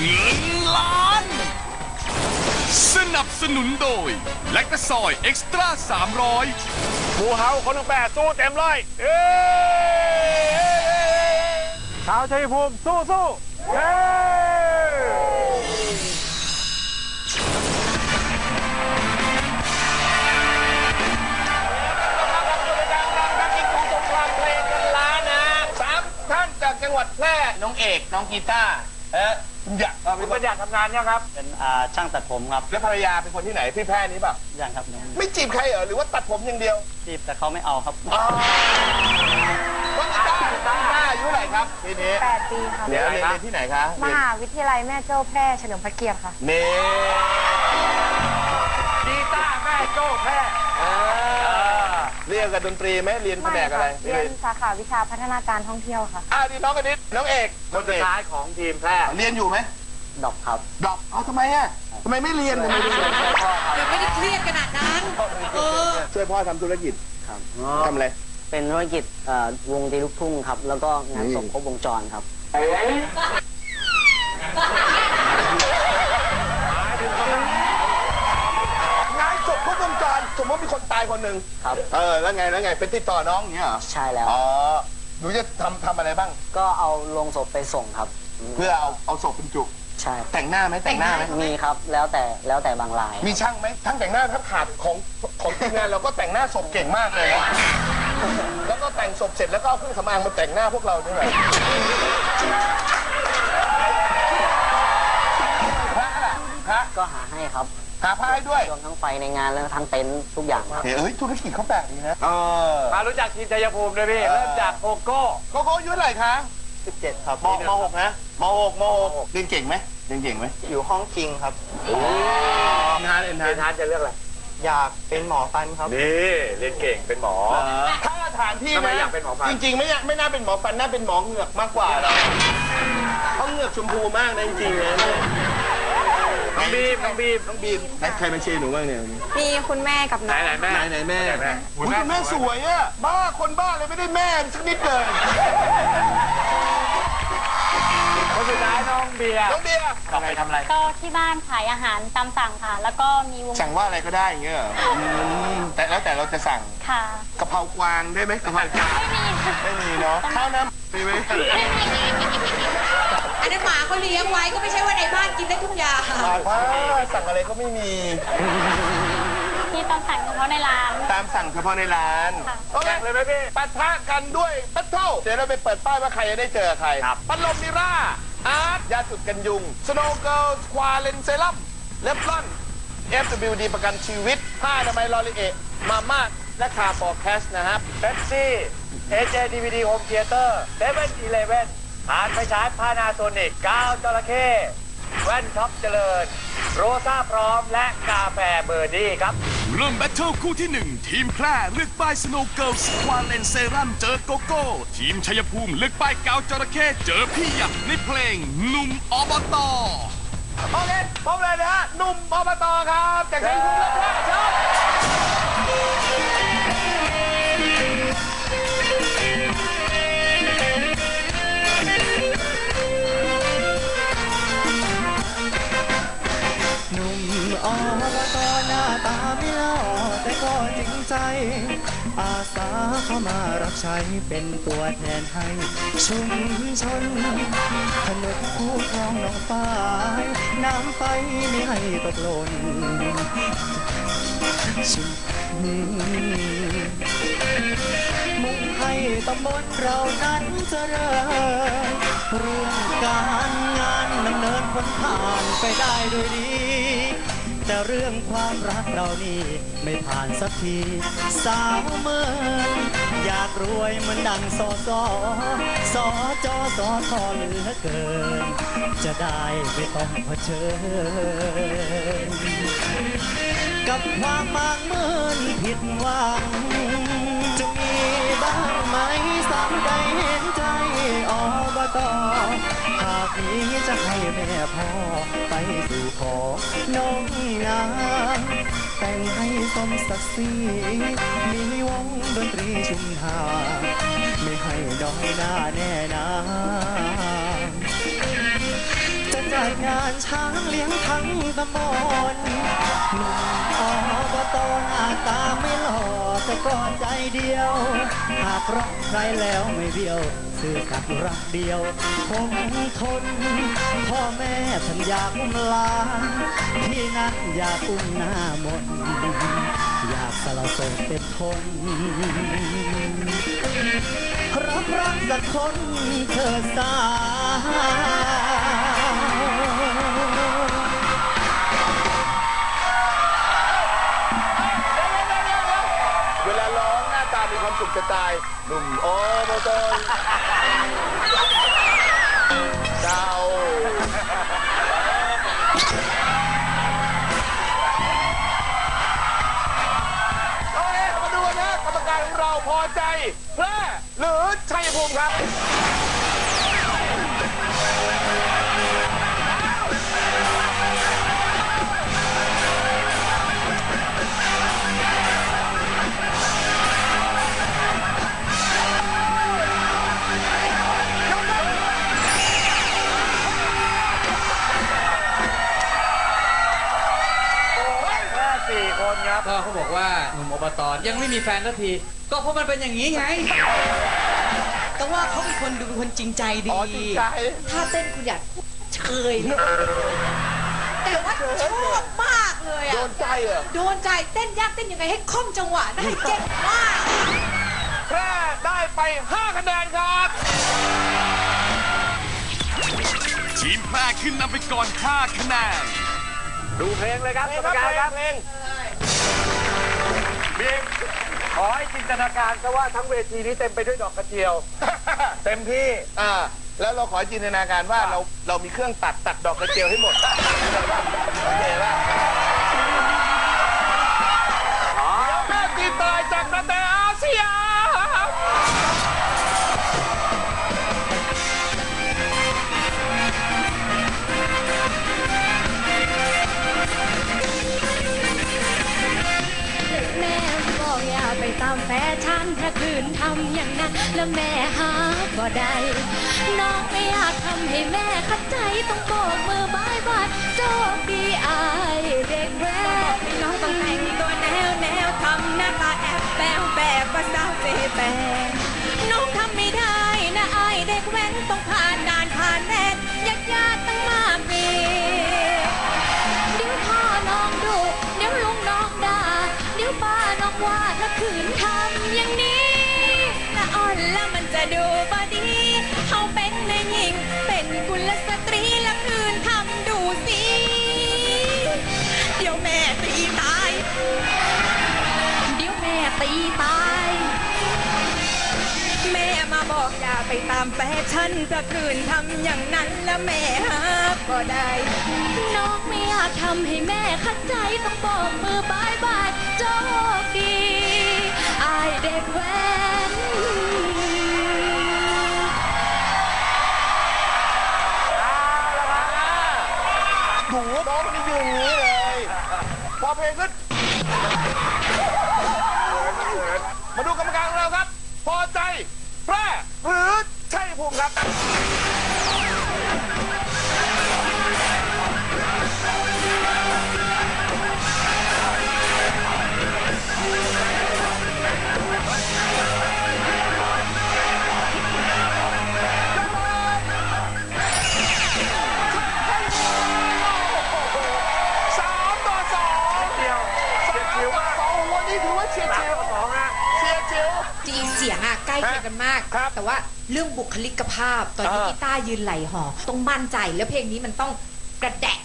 เงินล้าน สนับสนุนโดย แลคตาซอยเอ็กซ์ตร้า300 หมูเฮาคนทั้งแปดสู้เต็มร้อยเอ้ยชาวชัยภูมิสู้สู้เฮ้สามท่านจากจังหวัดแพร่น้องเอก น้องกีตาร์เออ อยากคุณปัญญาทำงานยังครับ เป็นอ่าช่างตัดผมครับแล้วภรรยาเป็นคนที่ไหนพี่แพร่นี้ป่ะยังครับยังไม่จีบใครเหรอหรือว่าตัดผมอย่างเดียวจีบแต่เขาไม่เอาครับน้องกีตาร์กีตาร์อายุเท่าไหร่ครับทีนี้แปดปีค่ะเรียนเรียนเรียนที่ไหนคะมหาวิทยาลัยแม่โจ้แพร่เฉลิมพระเกียรติค่ะเน่กีตาร์แม่โจ้แพร่ เรียนกับดนตรีไหมเรียนแผไม่นกอะค่ะไรเรียนสาขาวิชาพัฒนาการท่องเที่ยวค่ะอ่านี่น้องกันนิดน้องเอกคนสุดท้ายของทีมแพร่เรียนอยู่ไหมดอกครับดอกเอาทำไมอะทำไมไม่เรียนทำไมไม่เรียนยังไม่ได้เครียดขนาดนั้นเออช่วยพ่อทำธุรกิจครับทำอะไรเป็นธุรกิจเอ่อวงตีลูกทุ่งครับ แล้วก็งานศพครบวงจรครับายคนหนึ่งครับ เออแล้วไงแล้วไงเป็นติดต่อน้องอย่างเงี้ยเหรอใช่แล้ว อ๋อหนูจะทำทำอะไรบ้าง ก็เอาลงศพไปส่งครับ เพื่อเอาเอาศพบรรจุใช่แต่งหน้าไหมแต่งหน้าไหมมีครับแล้วแต่แล้วแต่บางรายมีช่างไหมช่างแต่งหน้าถ้าขาดของของทีมงานเราก็แต่งหน้าศพเก่งมากเลยนะแล้วก็แต่งศพเสร็จแล้วก็เอาเครื่องสำอางมาแต่งหน้าพวกเราด้วยพระล่ะพระ ก็หาให้ครับ หาพระให้ด้วย รวมทั้งไฟในงานแล้วทั้งเต็นท์ทุกอย่างครับ เฮ้ยธุรกิจเขาแปลกดีนะ เออ มารู้จักทีมชัยภูมิด้วยพี่ เริ่มจากโกโก้ โกโก้อายุเท่าไหร่คะ17 ครับมมหกนะมหกมหกเรียนเก่งไหมเรียนเก่งไหมอยู่ห้องคิงครับทานเอ็นทาเรียนทานจะเลือกอะไร อยากเป็นหมอฟันครับ นี่เรียนเก่งเป็นหมอ ถ้าถามพี่ทำไมนะอยากเป็นหมอฟันจริง ๆ ไม่อยากไม่น่าเป็นหมอฟันน่าเป็นหมอเหงือกมากกว่าเราเขาเหงือกชมพูมากนะจริงๆนะ น้องบีมน้องบีมน้องบีมใครมาเชียร์หนูบ้างเนี่ยมีคุณแม่กับไหนน้องไหนแม่ไหนไหนแม่ไหนแม่อุ๊ยคุณแม่สวยอะบ้าคนบ้าเลยไม่ได้แม่สักนิดเลยคนสุดท้ายน้องเบียร์น้องเบียร์ทำอะไรทำอะไรก็ที่บ้านขายอาหารตามสั่งค่ะ แล้วก็มีวงสั่งว่าอะไรก็ได้อย่างเงี้ยเหรออืมแต่แล้วแต่เราจะสั่งค่ะกะเพรากวางได้ไหมกะเพรากวางไม่มีเนาะข้าวน้ำมีไหม อันนั้นหมาเขาเลี้ยงไว้ก็ไม่ใช่ว่าในบ้านกินได้ทุกอย่างว่าสั่งอะไรก็ไม่มี ที่ตามสั่งเฉพาะในร้าน ตามสั่งเฉพาะในร้านค่ะ โอเคเลยไหมพี่ปะทะกันด้วยแบทเทิลเดี๋ยวเราไปเปิดป้ายว่าใครจะได้เจอใครครับพัดลมมิร่า อาร์ตยาสุดกันยุง สโนว์เกิลควาเลนเซรั่มเลฟลอน FWD ประกันชีวิตผ้าอนามัยลอรีเอะมาม่าและคาร์ฟอร์แคสนะครับ เบปซี่ AJ DVD Home Theater เซเว่นอีเลเว่น ฐานไฟฉายพานาโซนิกกาวจระเข้แว่นท็อปเจริญ โรซ่าพร้อมและกาแฟเบอร์ดี้ครับ เริ่มแบทเทิลคู่ที่ 1 ทีมแพร่เลือกป้ายสโนว์เกิลสควาเลนเซรัมเจอโกโก้ ทีมชัยภูมิเลือกป้ายกาวจระเข้เจอพี่หยักในเพลงหนุ่มอบตโอเคพร้อมเลยนะฮะหนุ่มอบตครับจากชัยภูมิและแพร่เชิญ อาสาเข้ามารับใช้เป็นตัวแทนให้ชุมชนถนนคู่คลองหนองปายน้ำไฟไม่ให้ตกหล่นชุมมุ่งให้ตำบลเรานั้นเจริญเรื่องการงานดำเนินพ้นผ่านไปได้ด้วยดี แต่เรื่องความรักเรานี่ไม่ผ่านสักที สาวเมินอยากรวยเหมือนดังสอสอสอจอสอทอเหลือเกิน จะได้ไม่ต้องเผชิญ กับความมางเมินผิดหวังจะมีบ้างไหมสาวใดเห็นใจอบตากนี้จะให้แม่พ่อไปสู่ขอน้องนางแต่งให้สมศักดิ์ศรีมีวงดนตรีชุมทางไม่ให้ด้อยหน้าแน่นา จะจัดงานช้างเลี้ยงทั้งตำบลหนุ่มอบตหน้าตาไม่หล่อแต่ก็ใจเดียว หากรักใครแล้วไม่เบี้ยว ซื่อสัตย์รักเดียวคงทน พ่อแม่ฉันอยากอุ้มลาพี่นั้นอยากอุ้มหน้ามนอยากสละโสดเป็นคนรักรักสักคนเธอสา มีความสุขจะตายหนุ่มโอโมโตนเจ้าโอเคมาดูกันนะกรรมการของเราพอใจแพร่หรือชัยภูมิครับ ยังไม่มีแฟนสักที ก็เพราะมันเป็นอย่างนี้ไง แต่ว่าเขาเป็นคนดูเป็นคนจริงใจดี อ๋อจริงใจ ถ้าเต้นคุณอยากเชยเลยแต่ว่าชอบมากเลยโดอะนใจเหรอ โดนใจเต้นยากเต้นยังไงให้คล่อมจังหวะได้เจ็บมาก แพร่ได้ไป 5 คะแนนครับ ทีมแพร่ขึ้นนำไปก่อน 5 คะแนน ดูเพลงเลยครับกรรมการครับเพลง บีมขอให้จินตนาการซะว่าทั้งเวทีนี้เต็มไปด้วยดอกกระเจียว เต็มที่ อ่า แล้วเราขอจินตนาการว่าเราเรามีเครื่องตัดตัดดอกกระเจียวให้หมดโอเคป่ะามแฟชั่นถ้าคืนทำอย่างนั้นแล้วแม่หาก็ได้น้องไม่อยากทำให้แม่ขัดใจต้องโบกมือบายบายโชคดีอายเด็กแว่น้องต้องแต่งตัวแนวแนวทำหน้าตาแอบแปลวแบบภาษาเปแปง ไปตามแฟชั่นจะคืนทำอย่างนั้นแล้วแม่หาก็ได้ น้องไม่อยากทำให้แม่ขัดใจต้องบอกมือบายบายโชคดีอายเด็กแว้นหนูน้องคนนี้ยืนอย่างนี้เลย พอเพลงขึ้น สามต่อสองเดียวเฉียดฉิวมากสองวันนี้ถือว่าเฉียดสามฉิวต่อสองนะเฉียดฉิว จริงๆเสียงอะใกล้เคียงกันมาก ครับ แต่ว่า เรื่องบุคลิกภาพ ตอนที่อ่า กีตาร์ยืนไหลหอต้องมั่นใจแล้วเพลงนี้มันต้องกระแดะ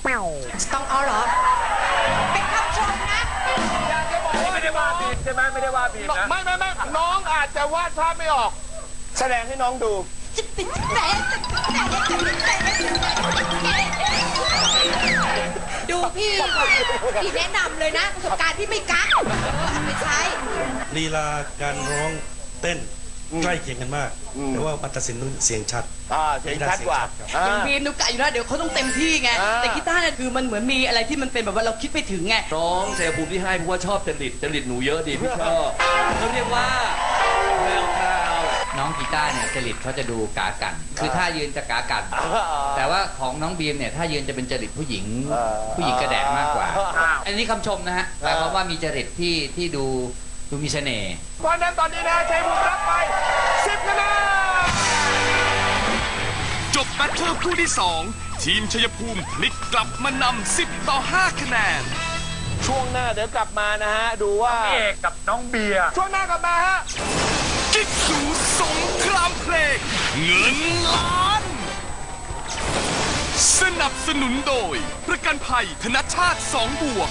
ต้องเอาเหรอเป็นคำชมนะอยากจะบอกว่าไม่ได้ว่าบีมใช่ไหมไม่ได้ว่าบีมนะไม่ไม่ไม่น้องอาจจะวาดภาพไม่ออก แสดงให้น้องดูดูพี่พี่แนะนำเลยนะประสบการณ์ที่ไม่กักเออเอาไปใช้ ลีลาการร้องเต้น ใกล้เคียงกันมาก อืม แต่ว่ามันตัดสินเสียงชัด อ่าเสียงชัดกว่าครับอ่า บีมนุกกะอยู่แล้วเดี๋ยวเขาต้องเต็มที่ไง อ่า แต่กีตาร์เนี่ยคือมันเหมือนมีอะไรที่มันเป็นแบบว่าเราคิดไปถึงไงร้องเสยภูมิที่ให้เพราะว่าชอบจริตจริตหนูเยอะดีพี่ชอบเขาเรียกว่าแววพราว น้องกีตาร์เนี่ยจริตเขาจะดูกากัน คือท่ายืนจะกากันแต่ว่าของน้องบีมเนี่ยท่ายืนจะเป็นจริตผู้หญิงผู้หญิงกระแดกมากกว่าอันนี้คำชมนะฮะหมายความว่ามีจริตที่ที่ดู ดูมีเสน่ห์เพราะฉะนั้นตอนนี้นะชัยภูมิรับไป 10คะแนนจบแบทเทิลคู่ที่ 2 ทีมชัยภูมิพลิกกลับมานำ10 ต่อ 5 คะแนน ช่วงหน้าเดี๋ยวกลับมานะฮะ ดูว่า เอกกับน้องเบียร์ ช่วงหน้ากลับมาฮะ กิ๊กสูสงครามเพลง เงินล้าน สนับสนุนโดย ประกันภัยธนชาติ 2 บวก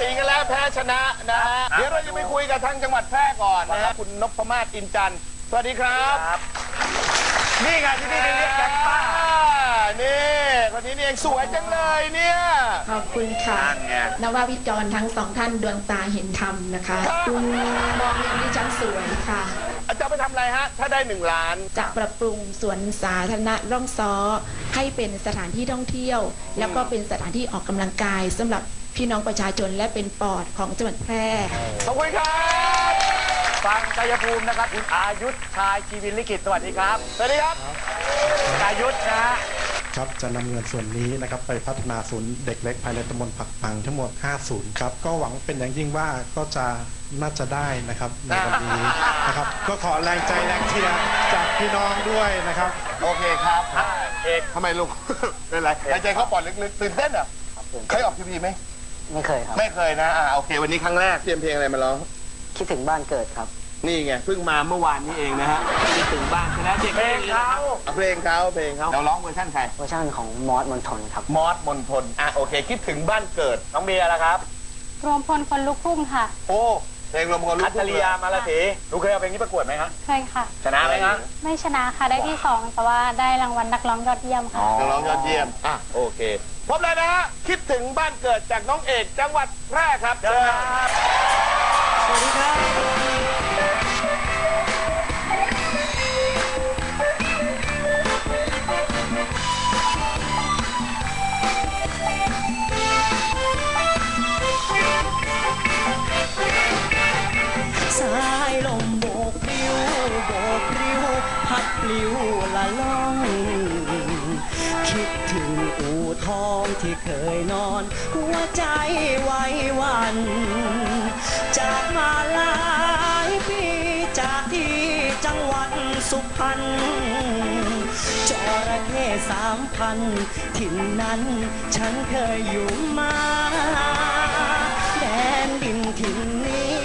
สินกันแล้วแพ้ชนะนะฮะเดี๋ยวเราจะไปคุยกับทางจังหวัดแพร่ก่อนนะฮะคุณนพมาศอินจันทร์สวัสดีครับครับนี่ไงที่พี่เรียกแก๊งป้านี่คนนี้นี่เองสวยจังเลยเนี่ยขอบคุณค่ะนั่นไงนววิจรณ์ทั้งสองท่านดวงตาเห็นธรรมนะคะครับคุณมองอย่างดิฉันสวยค่ะจะเอาไปทำอะไรฮะ ถ้าได้หนึ่งล้าน จะปรับปรุงสวนสาธารณะร่องซ้อ ให้เป็นสถานที่ท่องเที่ยว แล้วก็เป็นสถานที่ออกกำลังกายสำหรับ พี่น้องประชาชนและเป็นปอดของจังหวัดแพร่ ขอบคุณครับฟังชัยภูมินะครับคุณอายุทธชายชีวินลิขิตสวัสดีครับ สวัสดีครับอายุทธนะฮะ ครับจะนำเงินส่วนนี้นะครับไปพัฒนาศูนย์เด็กเล็กภายในตำบลผักปังทั้งหมด 5 ศูนย์ครับ ก็หวังเป็นอย่างยิ่งว่าก็จะน่าจะได้นะครับในวันนี้นะครับ ก็ขอแรงใจแรงเชียร์จากพี่น้องด้วยนะครับ โอเคครับเอกทำไมลูก เป็นไรหายใจเข้าปอดลึกๆ ตื่นเต้นเหรอเคยออกทีวีไหม ไม่เคยครับ ไม่เคยนะอ่าโอเค วันนี้ครั้งแรกเตรียมเพลงอะไรมาร้อง คิดถึงบ้านเกิดครับ นี่ไงเพิ่งมาเมื่อวานนี้เองนะฮะคิดถึงบ้านใช่ไหมเด็กเพลงเขาเอาเพลงเขาเพลงเขาเราร้องเวอร์ชันใครเวอร์ชันของมอสมนทนครับ มอสมนทนอะโอเค คิดถึงบ้านเกิดน้องเบียร์แล้วครับ รวมพลคนลุกทุ่งค่ะ โอ้เพลงรวมคนลูอักจทุ่ฉงริยามาลาถีหนูเคยเอาเพลงนี้ประกวดไหมครับเคยค่ะ ชนะไหมครับไม่ชนะค่ะได้ที่สองแต่ว่าได้รางวัลนักร้องยอดเยี่ยมค่ะ นักร้องยอดเยี่ยมอะโอเค พบเลยนะฮะคิดถึงบ้านเกิดจากน้องเอกจังหวัดแพร่ครับเชิญครับ สวัสดีครับ ทองที่เคยนอน หัวใจไว้วัน จากมาหลายปีจากที่จังหวัดสุพรรณจระเข้สามพันถิ่นนั้นฉันเคยอยู่มาแดนดินถิ่นนี้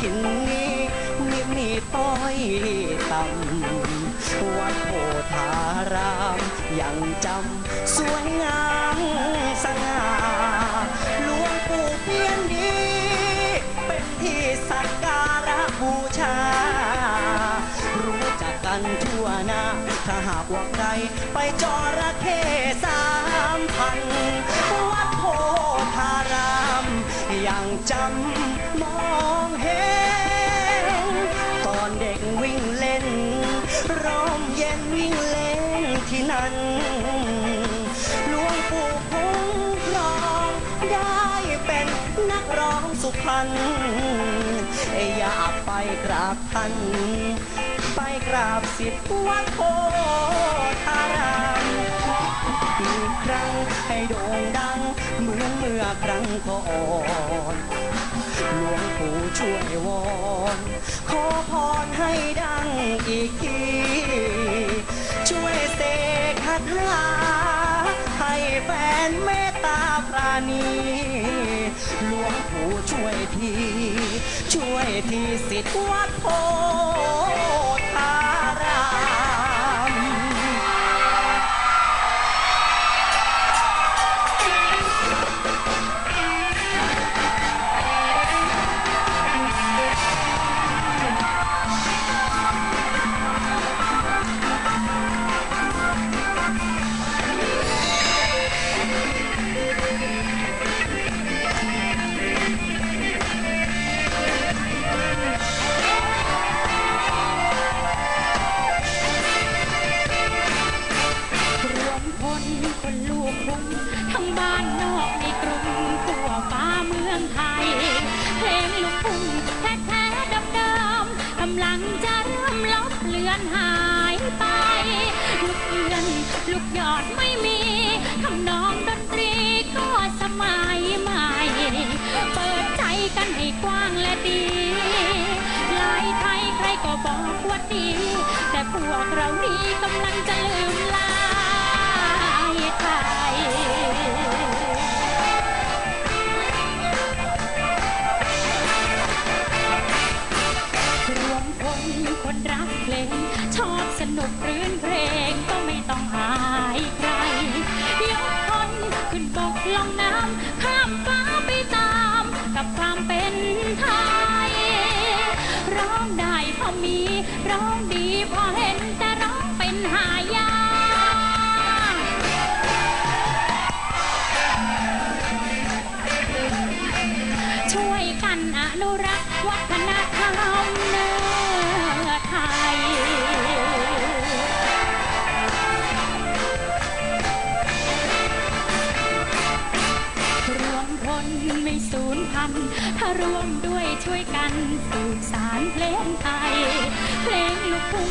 ถิ่นนี้มีมีต้อยต่ำ พธารามยังจำสวยงามสง่าหลวงปู่เพียนดี เป็นที่สักการะบูชา รู้จักกันทั่วหน้า ถ้าหากว่าใครไปจอระเข้สามพัน วัดโพธารามยังจำ องสุพรรณอยากไปกราบท่าน ไปกราบสิทธิ์วัดโพธารามอีกครั้งให้โด่งดัง เหมือนเมื่อครั้งก่อนหลวงปู่ช่วยวอน ขอพรให้ดังอีกทีช่วยเสกคาถาให้แฟนเมตตาปราณี ช่วยที่สิทธิ์วัดโพ นี้กำลังจะลืม รวมด้วยช่วยกันสืบสารเพลงไทย เพลงลูกทุ่ง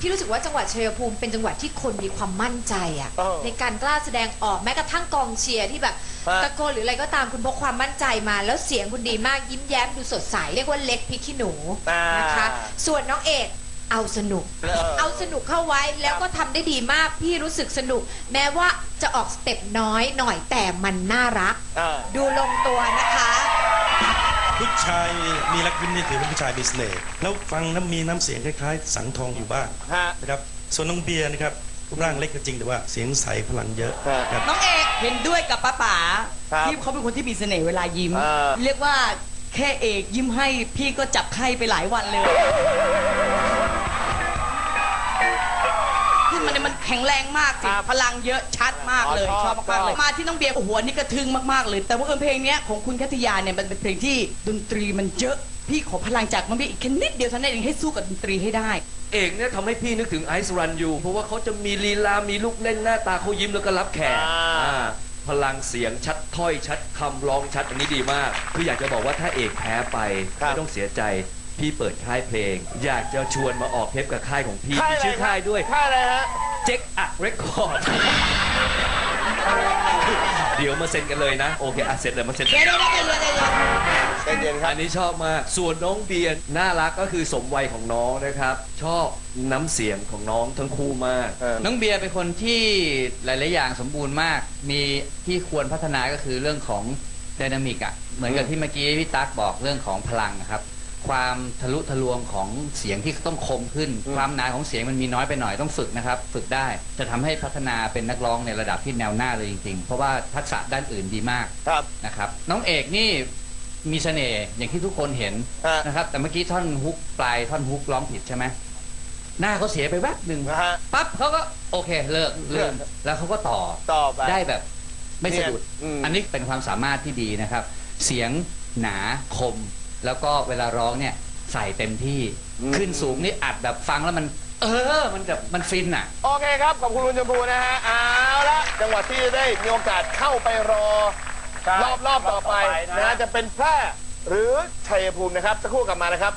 พี่รู้สึกว่าจังหวัดชัยภูมิเป็นจังหวัดที่คนมีความมั่นใจอะเออในการกล้าแสดงออกแม้กระทั่งกองเชียร์ที่แบบฮะ ตะโกนหรืออะไรก็ตามคุณพกความมั่นใจมา แล้วเสียงคุณดีมากยิ้มแย้มดูสดใสเรียกว่าเล็กพริกขี้หนูอ่านนะคะ ส่วนน้องเอกเอาสนุก เออ เอาสนุกเข้าไว้แล้วก็ทำได้ดีมาก พี่รู้สึกสนุก แม้ว่าจะออกสเต็ปน้อยหน่อยแต่มันน่ารัก อ่า ดูลงตัวนะคะ ผู้ชายมีลักษณะนี่ถือเป็นผู้ชายมีเสน่ห์แล้วฟังแล้วมีน้ำเสียงคล้ายๆ สังทองอยู่บ้างฮะ นะครับส่วนน้องเบียร์นะครับรูปร่างเล็กก็จริงแต่ว่าเสียงใสพลังเยอะครับ น้องเอกเห็นด้วยกับป้าป๋าครับที่เขาเป็นคนที่มีเสน่ห์เวลายิ้ม เออ เรียกว่าแค่เอกยิ้มให้พี่ก็จับไข้ไปหลายวันเลย แข็งแรงมากสิครับพลังเยอะชัดมากเลยอ๋อชชออบบมากๆเลยชอบมาที่น้องเบียร์โอ้โหอันนี่กระทึงมากๆเลย แต่ว่าเอิญเพลงเนี้ยของคุณคัตยาเนี่ยมันเป็นเพลงที่ดนตรีมันเยอะพี่ขอพลังจากน้องเบียร์อีกแค่นิดเดียวเท่านั้นเองให้สู้กับดนตรีให้ได้ เอกเนี่ยทำให้พี่นึกถึงไอซ์รันยูเพราะว่าเขาจะมีลีลา มีลูกเล่นหน้าตาเขายิ้มแล้วก็รับแขกอ่าอ่าพลังเสียงชัดถ้อยชัดคำร้องชัดอันนี้ดีมาก คืออยากจะบอกว่าถ้าเอกแพ้ไปไม่ต้องเสียใจพี่เปิดค่ายเพลง อยากจะชวนมาออกเทปกับค่ายของพี่ค่ายมีอะไรชื่อค่ายด้วยค่ายอะไรฮะ เจ็คอะเรคคอร์ดเดี๋ยวมาเซ็นกันเลยนะ โอเคอะเซ็นเลยมาเซ็นเดี๋ยวเดี๋ยวเดี๋ยวเดี๋ยวเดี๋ยวใจเย็นครับอันนี้ชอบมากส่วนน้องเบียร์น่ารักก็คือสมวัยของน้องนะครับ ชอบน้ำเสียงของน้องทั้งคู่มากน้องเบียร์เป็นคนที่หลาย ๆ อย่างสมบูรณ์มาก มีที่ควรพัฒนาก็คือเรื่องของไดนามิกอะเหมือนกับที่เมื่อกี้พี่ตั๊กบอกเรื่องของพลังนะครับ ความทะลุทะลวงของเสียงที่ต้องคมขึ้น ความหนาของเสียงมันมีน้อยไปหน่อยต้องฝึกนะครับ ฝึกได้จะทำให้พัฒนาเป็นนักร้องในระดับที่แนวหน้าเลยจริงๆ เพราะว่าทักษะด้านอื่นดีมากครับ นะครับน้องเอกนี่มีเสน่ห์อย่างที่ทุกคนเห็นฮะ นะครับ แต่เมื่อกี้ท่อนฮุกปลายท่อนฮุกร้องผิดใช่ไหมหน้าเขาเสียไปแวบหนึ่งนะฮะ ปั๊บเขาก็โอเคเลิกเลิกแล้วเขาก็ต่อ ต่อไป ได้แบบไม่สะดุด เนี่ยอืม อันนี้เป็นความสามารถที่ดีนะครับ เสียงหนาคม แล้วก็เวลาร้องเนี่ยใส่เต็มที่ขึ้นสูงนี่อัดแบบฟังแล้วมัน เออ มันแบบมันฟินอะ โอเคครับ ขอบคุณคุณชมพูนะฮะเอาละจังหวัดที่ได้มีโอกาสเข้าไปรอใช่รอบรอบต่อไปรอบต่อไปนะนะฮะจะเป็นแพร่หรือชัยภูมินะครับสักครู่กลับมานะครับ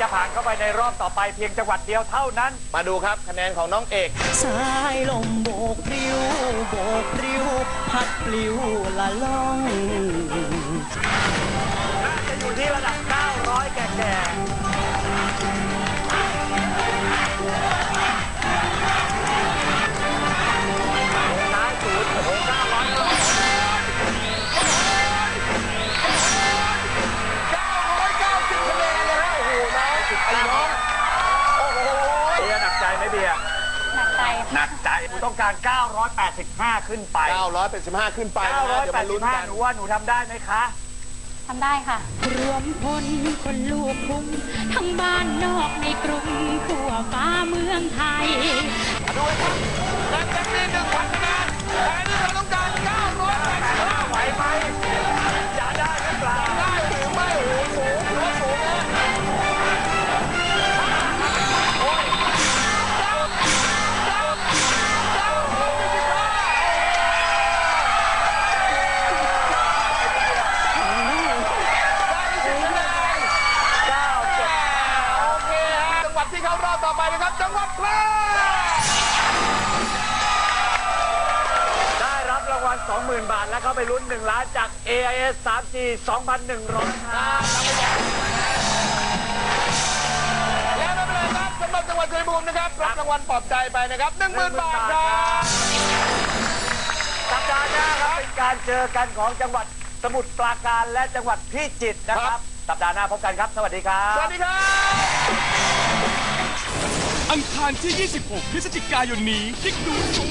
จะผ่านเข้าไปในรอบต่อไปเพียงจังหวัดเดียวเท่านั้น มาดูครับคะแนนของน้องเอก สายลมโบกพริ้วโบกพริ้วพัดปลิวละล่องจะอยู่ที่ระดับ 900 แก่แหนักใจหนูต้องการ 985 ขึ้นไป 985 ขึ้นไปนะฮะเดี๋ยวมาลุ้นกัน 985 หนูว่าหนูทำได้ไหมคะททำได้ค่ะ รวมพลคนลูกคุ้งทั้งบ้านนอกในกรุงทั่วฟ้าเมืองไทยด้วยครับและจะมีหนึ่งพันคะแนนแต่นี่เราต้องการ985ไหวไหม ไปนะครับจังหวัดแพร่ได้รับรางวัล 20,000 บาท และเข้าไปลุ้น 1 ล้านจาก AIS 3G 2,100ครับและไม่เป็นไรครับสำหรับจังหวัดชัยภูมินะครับ รับรางวัลปลอบใจไปนะครับ 10,000 บาทครับสัปดาห์หน้าครับเป็นการเจอกันของจังหวัดสมุทรปราการและจังหวัดพิจิตรนะครับ สัปดาห์หน้าพบกันครับ สวัสดีครับ สวัสดีครับ อังคารที่ 26 พฤศจิกายนนี้คลิกดูชม